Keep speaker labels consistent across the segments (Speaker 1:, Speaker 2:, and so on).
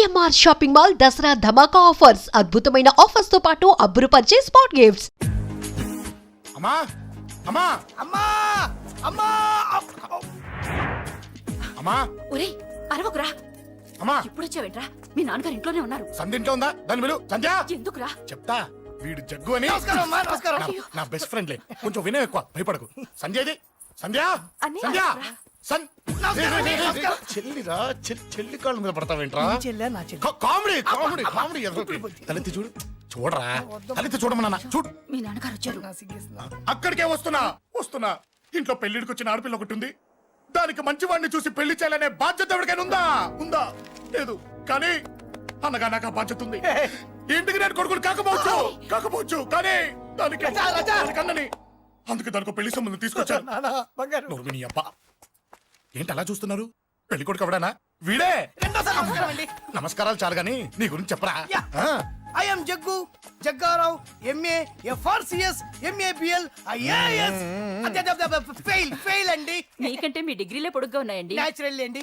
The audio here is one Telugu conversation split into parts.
Speaker 1: సిఎంఆర్ షాపింగ్ మాల్ దసరా ధమాకా ఆఫర్స్. అద్భుతమైన ఆఫర్స్తో పాటు అబ్బురుపరిచే స్పాట్ గిఫ్ట్స్.
Speaker 2: అమ్మా! అమ్మా!
Speaker 3: అమ్మా! అమ్మా!
Speaker 2: అమ్మా!
Speaker 4: ఒరేయ్ అరవకురా.
Speaker 2: అమ్మా!
Speaker 4: ఇప్పుడు వచ్చావేంట్రా మీ నాన్నగారు ఇంట్లోనే ఉన్నారు.
Speaker 2: సంధ్య ఇంట్లో ఉందా? దాని విలు సంధ్య!
Speaker 4: ఎందుకురా?
Speaker 2: చెప్తా వీడు జగ్గు అని
Speaker 3: నమస్కారం అమ్మా నమస్కారం.
Speaker 2: నా- నా బెస్ట్ ఫ్రెండ్లే కొంచెం వినయం ఎక్కువ. భయపడకు. సంధ్యది సంధ్య! సంధ్య. సన్. చెల్లిరా చెల్లి కాళ్ళ మీద పడతావేంట్రా? Comedy comedy comedy. తలెత్తి చూడు. చూడరా? తలెత్తి చూడమన్నా చూడు.
Speaker 4: మీ నాన్నగారు వచ్చారు.
Speaker 2: అక్కడికే వస్తున్నా వస్తున్నా. ఇంట్లో పెళ్ళిడికి వచ్చిన ఆడపిల్ల ఒకటి ఉంది. దానికి మంచి వాడిని చూసి పెళ్ళి చేయాలనే బాధ్యత ఎవరికైనా ఉందా? ఉందా? లేదు. కానీ అన్నగా నాకు ఆ బాధ్యత ఉంది. ఇంటికి నేను కొడుకుని కాకపోవచ్చు. కాకపోవచ్చు. కానీ దానికి అందుకే దానికి పెళ్ళి సంబంధం తీసుకొచ్చాను అబ్బా. ఏంటి అలా చూస్తున్నారు? పెళ్ళి కొడుకు ఎవడానా? వీడే!
Speaker 3: రెండోసారి నమస్కారం అండి.
Speaker 2: నమస్కారాలు చాలు గాని నీ గురించి చెప్పరా?
Speaker 3: యా.
Speaker 2: ఆ,
Speaker 3: I'm Jaggu Jaggarao MA FRCS MABL IAS fail fail అండి.
Speaker 4: మీకంటే మీ డిగ్రీలే పొడుగ్గా ఉన్నాయండి.
Speaker 3: న్యాచురల్ అండి.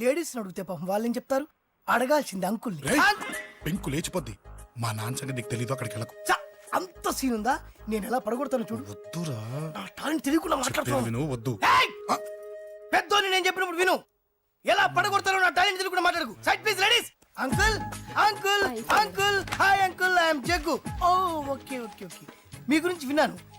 Speaker 3: లేడీస్ అడిగితే పాపం వాళ్ళేం చెప్తారు? అడగాల్సింది అంకుల్ని.
Speaker 2: రేయ్, పెంకు లేచిపోద్ది. మా నాన్న సంగతి నీకు తెలీదు అక్కడికి వెళ్ళకు.
Speaker 3: చ, అంత సీన్ ఉందా? నేను ఎలా పడగొడతాను చూడు.
Speaker 2: వద్దురా.
Speaker 3: నా టాలెంట్ తెలియకుండా మాట్లాడుతున్నాను
Speaker 2: విను వద్దు.
Speaker 3: ఏయ్! పెద్దోని నేను చెప్పినప్పుడు విను. ఎలా పడగొడతారో నా టాలెంట్ తెలియకుండా మాట్లాడకు. Side please ladies uncle uncle uncle hi uncle I'm Jaggu oh okay okay okay మీ గురించి విన్నాను.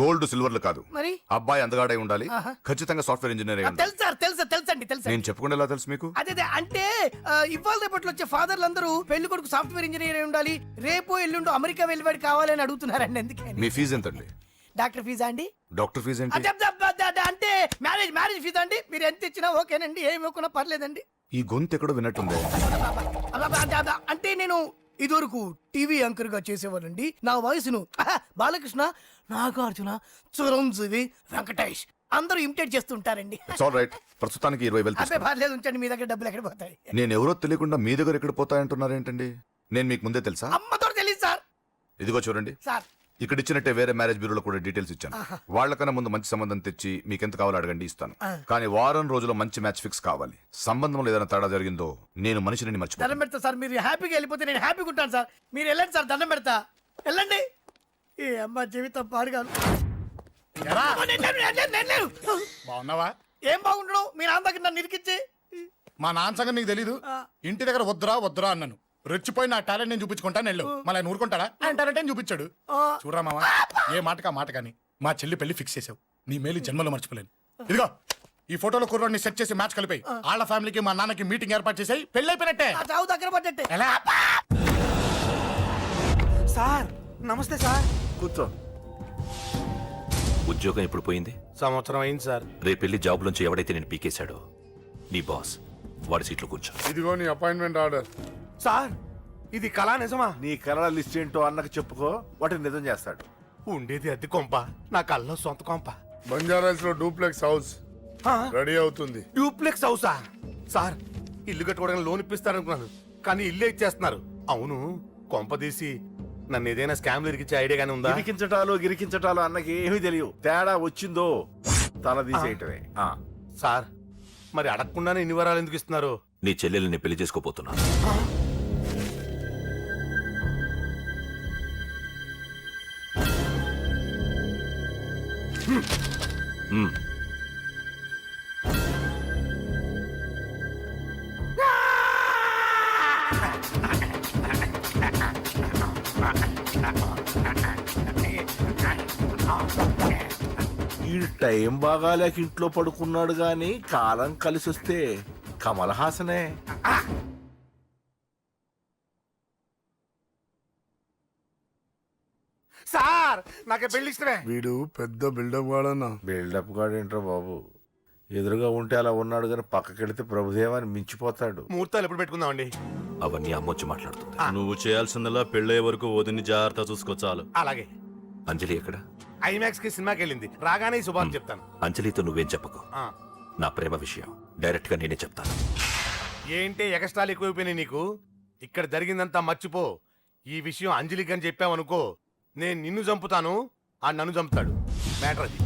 Speaker 5: గోల్డ్ సిల్వర్లు కాదు.
Speaker 3: మరి?
Speaker 5: అబ్బాయి అందగాడై ఉండాలి. ఖచ్చితంగా సాఫ్ట్వేర్ ఇంజనీర్ అయి ఉండాలి.
Speaker 3: తెలుసు తెలుసా తెలుసండి తెలుసా
Speaker 5: నేను చెప్పకుండా ఎలా తెలుసు మీకు?
Speaker 3: అదే అంటే ఇవాళ రేపట్లో వచ్చే ఫాదర్లు అందరూ పెళ్ళి కొడుకు సాఫ్ట్వేర్ ఇంజనీర్ అయి ఉండాలి. రేపు ఎల్లుండు అమెరికా వెళ్ళివాడు కావాలని అడుగుతున్నారండి ఎందుకని
Speaker 5: మీ ఫీజు ఎంతండి?
Speaker 3: డాక్టర్ ఫీజా అండి?
Speaker 5: డాక్టర్ ఫీజు ఏంటి?
Speaker 3: అదే, అంటే మ్యారేజ్ మ్యారేజ్ ఫీజా అండి? మీరు ఎంత ఇచ్చినా ఓకేనండి ఏమి ఇవ్వకున్నా పర్లేదండి.
Speaker 5: ఈ గొంతు ఎక్కడో విన్నట్టుంది.
Speaker 3: అంటే నేను ఇదివరకు టీవీ యాంకర్గా చేసేవాడండి నా వయసును బాలకృష్ణ నాగార్జున చిరంజీవి వెంకటేష్ అందరూ ఇమిటేట్ చేస్తుంటారండి.
Speaker 5: రైట్ ప్రస్తుతానికి ఇరవై వేలు తీసుకోండి
Speaker 3: పర్లేదు ఉంచండి మీ దగ్గర డబ్బులు ఎక్కడ పోతాయి?
Speaker 5: నేను ఎవరో తెలియకుండా మీ దగ్గర ఎక్కడ పోతాయంటున్నారు ఏంటండి నేను మీకు ముందే తెలుసా?
Speaker 3: అమ్మతో తెలియదు సార్.
Speaker 5: ఇదిగో చూడండి.
Speaker 3: సార్.
Speaker 5: ఇక్కడ ఇచ్చినట్టే వేరే మ్యారేజ్ బ్యూరోలో కూడా డీటెయిల్స్ ఇచ్చాను. వాళ్ళకన్నా ముందు మంచి సంబంధం తెచ్చి మీకు ఎంత కావాలో అడగండి ఇస్తాను. కానీ వారం రోజుల్లో మంచి మ్యాచ్ ఫిక్స్ కావాలి. సంబంధంలో ఏదైనా తేడా జరిగిందో నేను మనిషిని
Speaker 3: దండం
Speaker 5: మర్చిపోతాను
Speaker 3: పెడతా సార్ మీరు హ్యాపీగా వెళ్ళిపోతే నేను హ్యాపీగా ఉంటాను సార్. మీరు వెళ్ళండి సార్ దండం పెడతా. వెళ్ళండి. ఈ అమ్మ జీవితం పాడుగాను
Speaker 2: ఎరా.
Speaker 3: నేను లేను, నేను లేను, నేను లేను.
Speaker 2: బాగున్నావా?
Speaker 3: ఏం బాగుండడం? మీ నాన్న దగ్గర నన్ను ఇరికిచ్చి.
Speaker 2: మా నాన్న సంగతి నీకు తెలీదు. ఇంటి దగ్గర వద్దురా వద్దురా అన్నాను. రెచ్చిపోయి నా టాలెంట్ నేను చూపించుకుంటాను వెళ్ళు. మళ్ళీ ఆయన ఊరుకుంటాడా? ఆయన టాలెంట్ అని చూపించాడు? చూడరా మావా ఏ మాటకా మాట కానీ మా చెల్లి పెళ్ళి ఫిక్స్ చేసావు నీ మేలు జన్మలో మర్చిపోలేను. ఇదిగో ఈ ఫోటోలో కుర్రాడిని సెట్ చేసి మ్యాచ్ కలిపాయి. వాళ్ళ ఫ్యామిలీకి మా నాన్నకి మీటింగ్ ఏర్పాటు చేసాయి. పెళ్ళి అయిపోయినట్టే.
Speaker 3: ఆ చావు దగ్గర పడ్డట్టే.
Speaker 2: ఎలా?
Speaker 6: సార్ నమస్తే సార్.
Speaker 7: కూర్చో.
Speaker 8: ఉద్యోగం ఎప్పుడు పోయింది?
Speaker 6: సంవత్సరం అయింది సార్.
Speaker 8: రేపెళ్ళి జాబ్ నుంచి ఎవడైతే నేను పీకేశాడో నీ బాస్ వాడి సీట్లో కూర్చో.
Speaker 2: ఇదిగో నీ అపాయింట్మెంట్ ఆర్డర్
Speaker 6: సార్ ఇది కళా నిజమా?
Speaker 7: నీ కలల లిస్ట్ ఏంటో అన్నకు చెప్పుకో వాటిని నిజం చేస్తాడు.
Speaker 6: ఉండేది అద్దె కొంప నా కళ్ళలో సొంత కొంప.
Speaker 2: బంజారాస్లో డూప్లెక్స్ హౌస్ రెడీ అవుతుంది.
Speaker 6: డూప్లెక్స్ హౌసా? సార్ ఇల్లు కట్టుకోవడానికి లోన్ ఇప్పిస్తారనుకున్నాను కానీ ఇల్లే ఇచ్చేస్తున్నారు. అవును కొంప తీసి నన్ను ఏదైనా స్కామ్ ఇరికిచ్చే ఐడియా గానీ ఉందా?
Speaker 7: గిరికించటాలు గిరికించటాలు అన్నకి ఏమీ తెలియవు. తేడా వచ్చిందో తల తీసేయటమే. ఆ.
Speaker 6: సార్ మరి అడగకుండానే ఇన్ని వరాలు ఎందుకు ఇస్తున్నారు?
Speaker 8: నీ చెల్లెల్ని పెళ్ళి చేసుకోపోతున్నా
Speaker 7: ఈ టైం బాగాలేక ఇంట్లో పడుకున్నాడు గాని కాలం కలిసి వస్తే కమల్ హాసనే
Speaker 6: సార్ నాకే పెళ్ళి ఇష్టమే.
Speaker 2: వీడు పెద్ద బిల్డప్ వాడన్నా
Speaker 7: బిల్డప్ గాడేంట్రా బాబు? ఎదురుగా ఉంటే అలా ఉన్నాడు కానీ పక్కకెడితే ప్రభుదేవాన్ని మించిపోతాడు.
Speaker 6: ముహూర్తాలు ఎప్పుడు పెట్టుకుందామండి?
Speaker 8: అవన్నీ అమ్మొచ్చి మాట్లాడుతుంది.
Speaker 9: నువ్వు చేయాల్సిందల్లా పెళ్ళే వరకు వదిని జాగ్రత్త చూసుకో చాలు.
Speaker 6: అలాగే.
Speaker 8: అంజలి ఎక్కడ?
Speaker 6: ఐమాక్స్కి సినిమాకి వెళ్ళింది. రాగానే ఈ శుభాన్ని చెప్తాను.
Speaker 8: అంజలితో నువ్వేం చెప్పకు.
Speaker 6: ఆ.
Speaker 8: నా ప్రేమ విషయం. డైరెక్ట్గా నేనే చెప్తాను.
Speaker 6: ఏంటి ఎగస్ట్రాలు ఎక్కువైపోయినాయి నీకు? ఇక్కడ జరిగిందంతా మర్చిపో. ఈ విషయం అంజలికి అని చెప్పావనుకో నేను నిన్ను చంపుతాను ఆ నన్ను చంపుతాడు. మ్యాటర్ అది.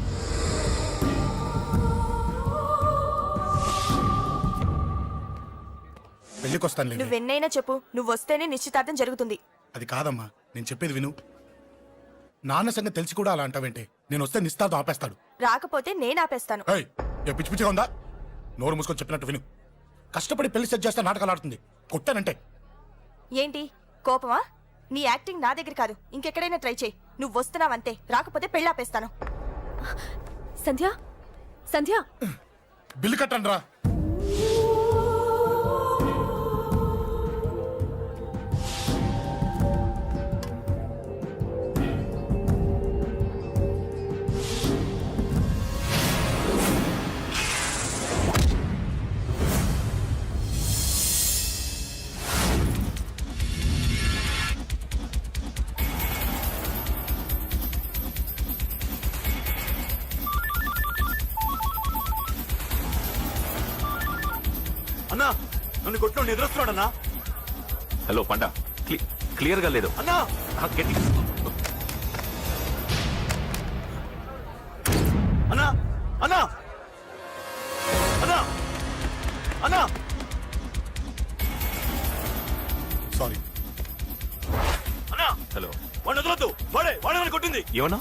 Speaker 2: పెళ్ళికి వస్తాను
Speaker 10: నువ్వెన్నైనా చెప్పు నువ్వు వస్తేనే నిశ్చితార్థం జరుగుతుంది.
Speaker 2: అది కాదమ్మా నేను చెప్పేది విను. నాన్న సంగతి తెలిసి కూడా అలా అంటావేంటి నేను వస్తే నిస్తాతో ఆపేస్తాడు.
Speaker 10: రాకపోతే నేను ఆపేస్తాను.
Speaker 2: ఏయ్ ఏ పిచ్చి పిచ్చిగా ఉందా? నోరు మూసుకొని చెప్పినట్టు విను. కష్టపడి పెళ్ళి సెట్ చేస్తే నాటకాలు ఆడుతుంది. కొట్టానంటే.
Speaker 10: ఏంటి? కోపమా? నీ యాక్టింగ్ నా దగ్గర కాదు ఇంకెక్కడైనా ట్రై చేయి. నువ్వు వస్తున్నావంతే రాకపోతే పెళ్ళి ఆపేస్తాను సంధ్య? సంధ్య?
Speaker 2: బిల్లు కట్టండి రా
Speaker 9: అన్నా నన్ను కొట్టు ఎదురొస్తున్నాడు అన్నా
Speaker 8: హలో పండ. క్లియర్గా లేదు.
Speaker 9: అన్నా!
Speaker 8: గట్టి
Speaker 9: అన్నా! అన్నా! అన్నా! అన్నా!
Speaker 2: సారీ.
Speaker 9: అన్నా!
Speaker 8: హలో.
Speaker 9: వాడిని వదలొద్దు. వాడే వాడే నన్ను కొట్టింది.
Speaker 8: ఏమన్నా?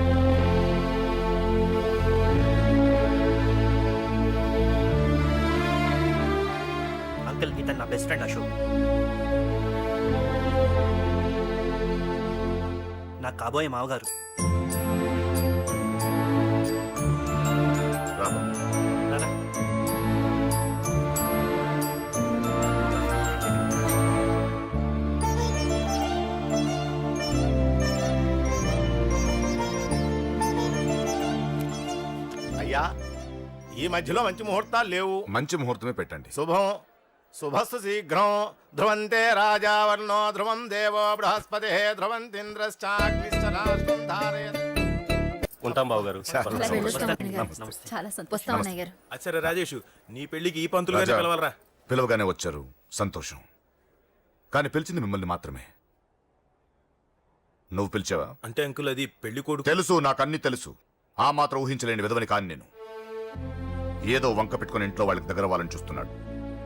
Speaker 11: Best friend Ashok. నాకు కాబోయే
Speaker 5: మామగారు.
Speaker 11: అయ్యా
Speaker 9: ఈ మధ్యలో మంచి ముహూర్తాలు లేవు.
Speaker 5: మంచి ముహూర్తమే పెట్టండి.
Speaker 9: శుభం. శుభస్సు శీఘ్రం ధ్రువంతే రాజా వర్ణో ధ్రువం దేవో బృహస్పతి ధ్రువంతింద్రశ్చాగ్నిశ్చరాష్ట్రం ధారయత్
Speaker 11: ఉంటాం బాబు గారు.
Speaker 4: చాలా సంతోషం గారు.
Speaker 9: అచ్చరే రాజేష్ నీ పెళ్ళికి ఈ పంతులు గారిని పిలవాలరా?
Speaker 5: పిలవగానే వచ్చారు. సంతోషం. కానీ పిలిచింది మిమ్మల్ని మాత్రమే. నువ్వు పిలిచావా?
Speaker 9: అంటే అంకుల్ అది పెళ్ళి కొడుకు
Speaker 5: తెలుసు నాకు అన్ని తెలుసు. ఆ మాత్రం ఊహించలేని విధవని కాని నేను. ఏదో వంక పెట్టుకుని ఇంట్లో వాళ్ళకి దగ్గర వాళ్ళని చూస్తున్నాడు.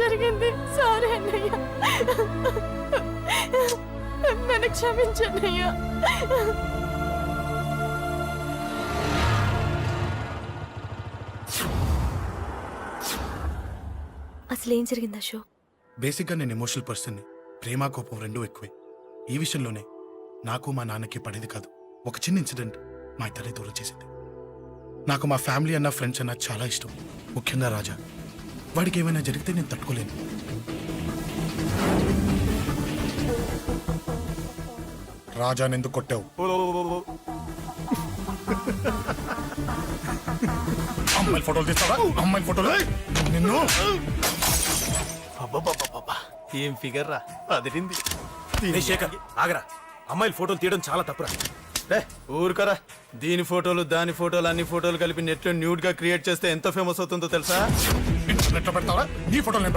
Speaker 10: జరిగింది. సారీ అన్నయ్య. నన్ను క్షమించన్నయ్య. అసలు ఏం జరిగింది అశోక్?
Speaker 2: బేసిక్గా నేను ఎమోషనల్ పర్సన్ని ప్రేమ కోపం రెండూ ఎక్కువే. ఈ విషయంలోనే నాకు మా నాన్నకి పడేది కాదు. ఒక చిన్న ఇన్సిడెంట్ మా ఇద్దరిని దూరం చేసింది. నాకు మా ఫ్యామిలీ అన్న ఫ్రెండ్స్ అన్న చాలా ఇష్టం. ముఖ్యంగా రాజా. వాడికి ఏమైనా జరిగితే నేను తట్టుకోలేను. రాజాని ఎందుకు కొట్టావు? అమ్మాయిల ఫోటోలు తీస్తావా? అమ్మాయిల ఫోటోలు? నిన్ను?
Speaker 9: ఏం ఫిగర్ రా అదిరింది శేఖర్ ఆగరా. అమ్మాయిల ఫోటోలు తీయడం చాలా తప్పురా. రే ఊరుకరా. దీని ఫోటోలు దాని ఫోటోలు అన్ని ఫోటోలు కలిపి నెట్లో న్యూడ్గా క్రియేట్ చేస్తే ఎంత ఫేమస్ అవుతుందో తెలుసా?
Speaker 2: లో పెడతావా? నీ ఫోటోలు నేను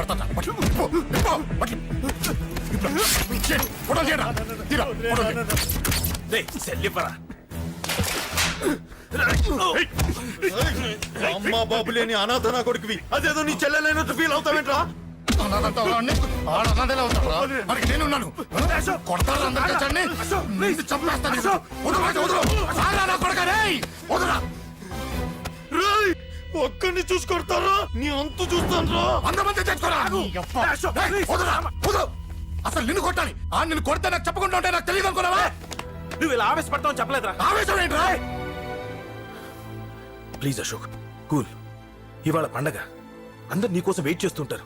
Speaker 2: ఫోటోలు చేయరా
Speaker 9: సెల్లిపరా అమ్మా బాబు లేని అనాథ నా కొడుకువి. అదేదో నీ చెల్లెలైనట్టు ఫీల్ అవుతావేంట్రా?
Speaker 2: అనాథంతా వాడిని, ఆడ అనాథలే అవుతాడురా. వాడికి నేనున్నాను. కొడతారా అందరు కలిసండి? నిన్ను చంపేస్తాను. వదరు, రాజు, వదరు. సారా నా కొడుకా, రేయ్.
Speaker 9: ఒక్కడిని చూసి కొడతారా నీ అంతు చూస్తాను
Speaker 2: తెచ్చుకోరా. వదరు. అసలు నిన్ను కొట్టాలి ఆ నిన్ను కొడితే నాకు చెప్పకుండా ఉంటే నాకు తెలియదు అనుకున్నావా
Speaker 9: నువ్వు ఇలా ఆవేశపడతావు చెప్పలేదురా
Speaker 2: ఆవేశం ఏంట్రా
Speaker 9: ప్లీజ్ అశోక్ కూల్ ఇవాళ పండగ అందరు నీకోసం వెయిట్ చేస్తుంటారు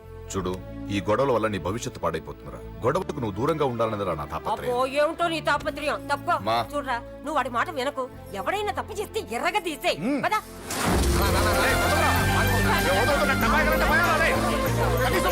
Speaker 5: చూడు ఈ గొడవల వల్ల నీ భవిష్యత్తు పాడైపోతుందిరా గొడవకు నువ్వు దూరంగా ఉండాలనేదిరా నా
Speaker 4: అబ్బో
Speaker 5: తాపత్రయం
Speaker 4: ఏమిటో నీ తాపత్రయం తప్పుకో
Speaker 5: మా.
Speaker 4: చూడరా నువ్వు వాడి మాట వినకు ఎవడైనా తప్పు చేస్తే ఎర్రగా తీసేయ్ పదా
Speaker 2: కనీసం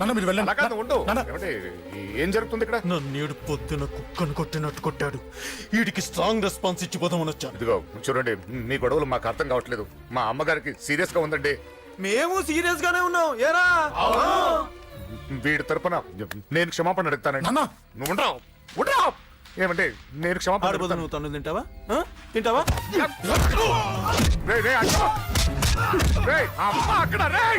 Speaker 2: నాన్న మీరు వెళ్ళండి.
Speaker 5: అలా కాదు ఉండు.
Speaker 2: నాన్న.
Speaker 5: ఏమండి, ఏం జరుగుతుంది ఇక్కడ?
Speaker 9: నన్నేడు పొద్దున కుక్కను కొట్టినట్టు కొట్టాడు. వీడికి స్ట్రాంగ్ రెస్పాన్స్ ఇచ్చిపోదామని వచ్చాను.
Speaker 5: ఇదిగో చూడండి మీ గొడవలు మాకు అర్థం కావట్లేదు. మా అమ్మగారికి సీరియస్గా ఉందండి.
Speaker 9: మేము సీరియస్ గానే ఉన్నాం. ఏరా?
Speaker 5: వీడి తరపున నేను క్షమాపణ అడుగుతానండి.
Speaker 2: నాన్న!
Speaker 5: నువ్వు ఉండరావు ఉండరావు ఏమంటే నేను క్షమాపణ అడుగుతాను.
Speaker 9: నువ్వు తను తింటావా? ఆ? తింటావా?
Speaker 5: రేయ్, రేయ్, అక్కడ. రేయ్, అమ్మ అక్కడ రేయ్,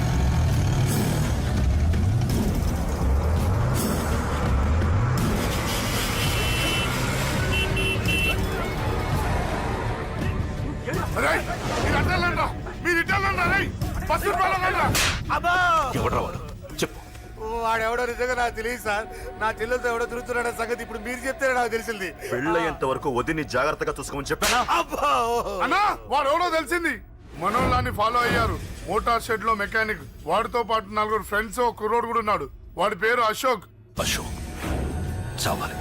Speaker 8: ఎవడ్రా వాడు? చెప్పు.
Speaker 6: వాడెవడో నిజంగా నాకు తెలియదు సార్. నా చెల్లెలతో ఎవడో తిరుగుతున్నాడన్న సంగతి ఇప్పుడు మీరు చెప్తే నాకు తెలిసింది.
Speaker 8: పెళ్ళయ్యేంత వరకు వదిని జాగ్రత్తగా చూసుకోమని చెప్పానా?
Speaker 6: అబ్బా!
Speaker 2: అన్నా వాడు ఎవడో తెలిసింది. మనోళ్ళని ఫాలో అయ్యారు. మోటార్ షెడ్లో మెకానిక్ వాడితో పాటు నలుగురు ఫ్రెండ్స్ ఒక కుర్రోడు కూడా ఉన్నాడు. వాడి పేరు అశోక్.
Speaker 8: అశోక్ చావాలి.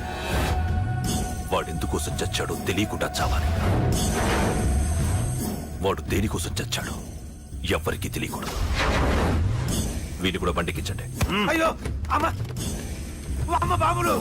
Speaker 8: వాడు ఎందుకోసం చచ్చాడో తెలియకుండా చావాలి. వాడు దేనికోసం చచ్చాడు ఎవరికి తెలియకూడదు. వీని కూడా బండికించండి.
Speaker 6: అయ్యో అమ్మ! ఓ అమ్మ బాబులు!